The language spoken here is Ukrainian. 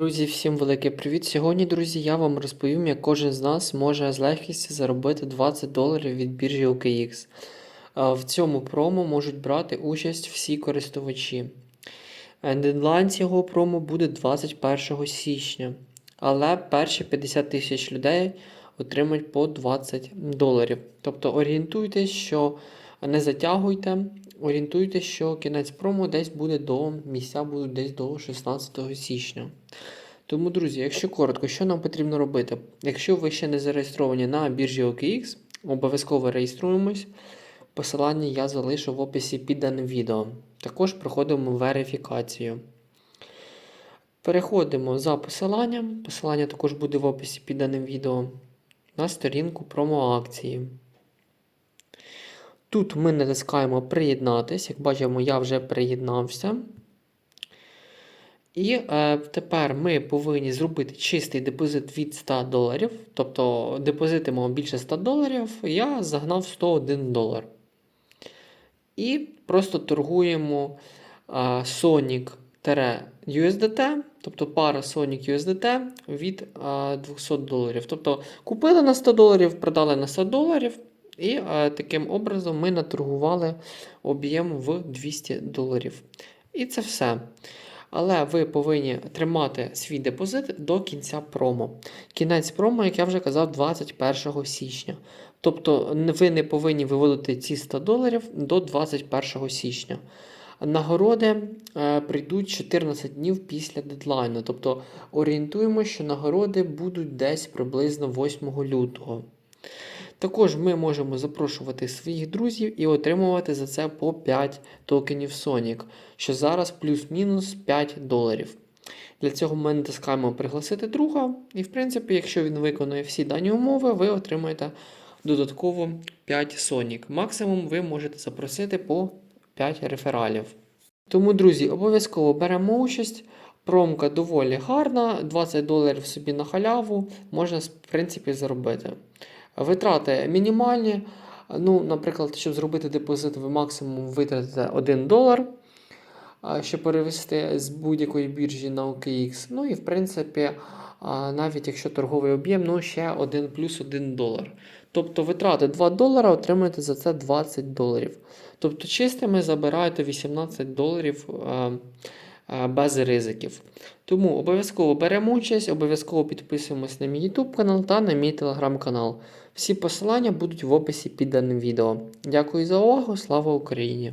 Друзі, всім великий привіт! Сьогодні, друзі, я вам розповім, як кожен з нас може з легкістю заробити 20 доларів від біржі OKX. В цьому промо можуть брати участь всі користувачі. Е, Дедлайн цього промо буде 21 січня, але перші 50 тисяч людей отримають по 20 доларів. Тобто орієнтуйтесь, що не затягуйте, орієнтуйтесь, що кінець промо десь буде до місця будуть десь до 16 січня. Тому, друзі, якщо коротко, що нам потрібно робити? Якщо ви ще не зареєстровані на біржі OKX, обов'язково реєструємось. Посилання я залишу в описі під даним відео. Також проходимо верифікацію. Переходимо за посиланням. Посилання також буде в описі під даним відео на сторінку промо-акції. Тут ми натискаємо приєднатись. Як бачимо, я вже приєднався. І е, тепер ми повинні зробити чистий депозит від 100 доларів. Тобто депозитимо більше 100 доларів, я загнав 101 долар. І просто торгуємо е, Sonic-USDT, тобто пара Sonic USDT від е, 200 доларів. Тобто купили на 100 доларів, продали на 100 доларів. І е, таким образом ми наторгували об'єм в 200 доларів. І це все. Але ви повинні тримати свій депозит до кінця промо. Кінець промо, як я вже казав, 21 січня. Тобто ви не повинні виводити ці 100 доларів до 21 січня. Нагороди е, прийдуть 14 днів після дедлайну. Тобто орієнтуємо, що нагороди будуть десь приблизно 8 лютого. Також ми можемо запрошувати своїх друзів і отримувати за це по 5 токенів Sonic, що зараз плюс-мінус 5 доларів. Для цього ми натискаємо пригласити друга, і, в принципі, якщо він виконує всі дані умови, ви отримаєте додатково 5 Sonic. Максимум ви можете запросити по 5 рефералів. Тому, друзі, обов'язково беремо участь. Промка доволі гарна, 20 доларів собі на халяву можна в принципі заробити. Витрати мінімальні. Ну, Наприклад, щоб зробити депозит, ви максимум витратите 1 долар, щоб перевести з будь-якої біржі на OKX. Ну і в принципі, навіть якщо торговий об'єм, ну ще 1 плюс 1 долар. Тобто витрати 2 долара, отримуєте за це 20 доларів. Тобто чистими забираєте 18 доларів а, ризиків. Тому обов'язково беремо участь, обов'язково підписуємось на мій YouTube канал та на мій телеграм канал. Всі посилання будуть в описі під даним відео. Дякую за увагу, слава Україні!